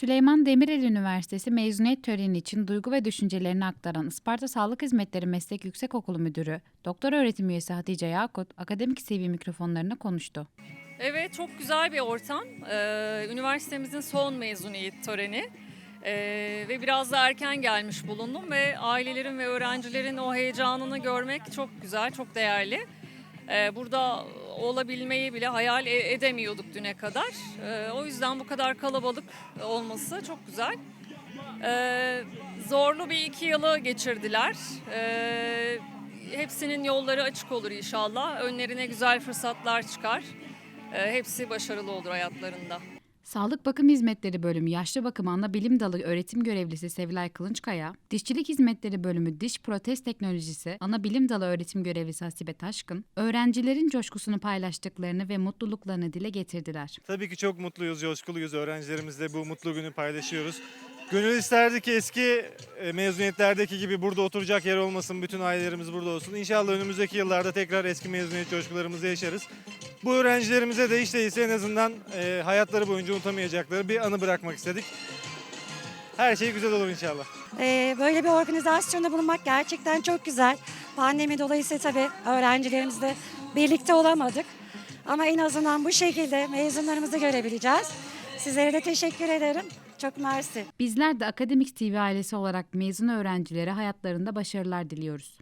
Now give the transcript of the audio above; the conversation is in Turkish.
Süleyman Demirel Üniversitesi mezuniyet töreni için duygu ve düşüncelerini aktaran Isparta Sağlık Hizmetleri Meslek Yüksekokulu Müdürü, Doktor Öğretim Üyesi Hatice Yakut, Akademik TV mikrofonlarına konuştu. Evet çok güzel bir ortam. Ee, üniversitemizin son mezuniyet töreni. Ee, ve biraz da erken gelmiş bulundum ve ailelerin ve öğrencilerin o heyecanını görmek çok güzel, çok değerli. Ee, burada olabilmeyi bile hayal e- edemiyorduk düne kadar. Ee, o yüzden bu kadar kalabalık olması çok güzel. Ee, zorlu bir iki yılı geçirdiler. Hepsinin yolları açık olur inşallah. Önlerine güzel fırsatlar çıkar. Hepsi başarılı olur hayatlarında. Sağlık Bakım Hizmetleri Bölümü Yaşlı Bakım Ana Bilim Dalı Öğretim Görevlisi Sevilay Kılınçkaya, Dişçilik Hizmetleri Bölümü Diş Protez Teknolojisi Ana Bilim Dalı Öğretim Görevlisi Hasibe Taşkın, öğrencilerin coşkusunu paylaştıklarını ve mutluluklarını dile getirdiler. Tabii ki çok mutluyuz, coşkuluyuz. Öğrencilerimizle bu mutlu günü paylaşıyoruz. Gönül isterdi ki eski e, mezuniyetlerdeki gibi burada oturacak yer olmasın, bütün ailelerimiz burada olsun. İnşallah önümüzdeki yıllarda tekrar eski mezuniyet coşkularımızı yaşarız. Bu öğrencilerimize de hiç değilse en azından e, hayatları boyunca unutamayacakları bir anı bırakmak istedik. Her şey güzel olur inşallah. Ee, böyle bir organizasyonda bulunmak gerçekten çok güzel. Pandemi dolayısıyla tabii öğrencilerimizle birlikte olamadık. Ama en azından bu şekilde mezunlarımızı görebileceğiz. Sizlere de teşekkür ederim. Çok mersi. Bizler de Akademik TV ailesi olarak mezun öğrencilere hayatlarında başarılar diliyoruz.